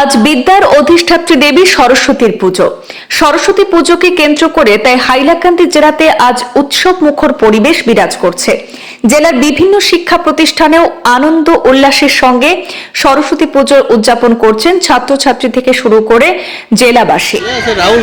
আজ বিদ্যার অধিষ্ঠাত্রী দেবী সরস্বতীর পুজো। সরস্বতী পুজোকে কেন্দ্র করে তাই হাইলাকান্দি জেলাতে আজ উৎসব মুখর পরিবেশ বিরাজ করছে। জেলার বিভিন্ন শিক্ষা প্রতিষ্ঠানেও আনন্দ উল্লাসের সঙ্গে সরস্বতী পুজোর উদযাপন করছেন ছাত্রছাত্রী থেকে শুরু করে জেলাবাসী। রাহুল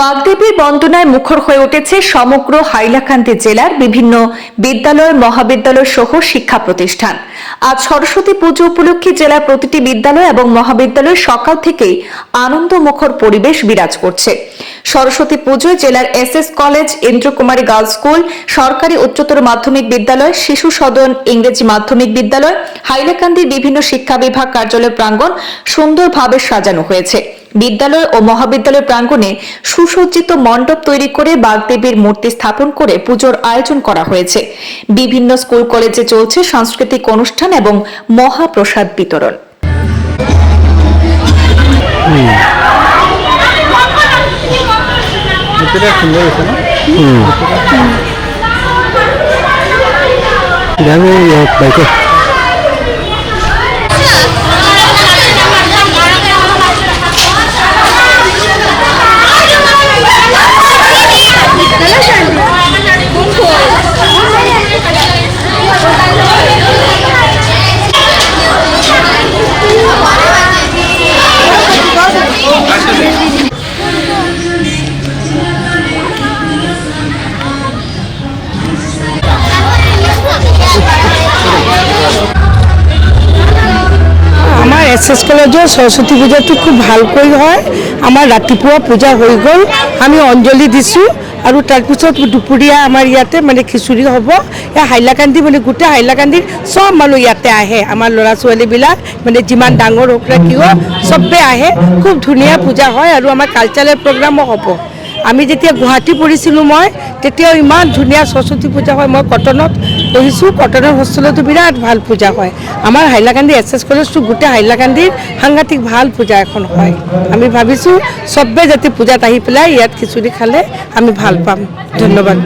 বাগদেবীর বন্দনায় মুখর হয়ে উঠেছে সমগ্র হাইলাকান্দি জেলার বিভিন্ন বিদ্যালয়, মহাবিদ্যালয় সহ শিক্ষা প্রতিষ্ঠান। আজ সরস্বতী পুজো উপলক্ষে জেলার প্রতিটি বিদ্যালয় এবং মহাবিদ্যালয় সকাল থেকেই আনন্দ মুখর পরিবেশ বিরাজ করছে। সরস্বতী পুজোয় জেলার S S college, Indrakumari girls school, সরকারি উচ্চতর মাধ্যমিক বিদ্যালয়, শিশু সদন, ইংরেজি মাধ্যমিক বিদ্যালয়, হাইলাকান্দির বিভিন্ন শিক্ষা বিভাগ কার্যালয় প্রাঙ্গণ সুন্দরভাবে সাজানো হয়েছে। বিদ্যালয় ও মহাবিদ্যালয় প্রাঙ্গণে সুসজ্জিত মণ্ডপ তৈরি করে বাগদেবীর মূর্তি স্থাপন করে পুজোর আয়োজন করা হয়েছে। বিভিন্ন স্কুল কলেজে চলছে সাংস্কৃতিক অনুষ্ঠান এবং মহাপ্রসাদ বিতরণ। সুন্দর এছ এছ সৰস্বতী পূজাটো খুব ভালকৈ হয়। আমাৰ ৰাতিপুৱা পূজা হৈ গ'ল। আমি অঞ্জলি দিছোঁ আৰু তাৰপিছত দুপৰীয়া আমাৰ ইয়াতে মানে খিচিৰি হ'ব। এই হাইলাকান্দি মানে গোটেই হাইলাকান্দিৰ চব মানুহ ইয়াতে আহে। আমাৰ ল'ৰা ছোৱালীবিলাক মানে যিমান ডাঙৰ হওক না কিয়, চবে আহে। খুব ধুনীয়া পূজা হয় আৰু আমাৰ কালচাৰেল প্ৰগ্ৰামো হ'ব। আমি যেতিয়া গুৱাহাটী পঢ়িছিলোঁ মই, তেতিয়াও ইমান ধুনীয়া সৰস্বতী পূজা হয়। মই কটনত পঢ়িছোঁ, কটনৰ হোষ্টেলতো বিৰাট ভালো পূজা হয়। আমাৰ হাইলাকান্দি এছ এছ কলেজটো গোটেই হাইলাকান্দিৰ সাংঘাতিক ভালো পূজা এখন হয়। আমি ভাবিছোঁ, চবে যাতে পূজাত আহি পেলাই ইয়াত খিচুৰি খালে আমি ভালো পাম। ধন্যবাদ।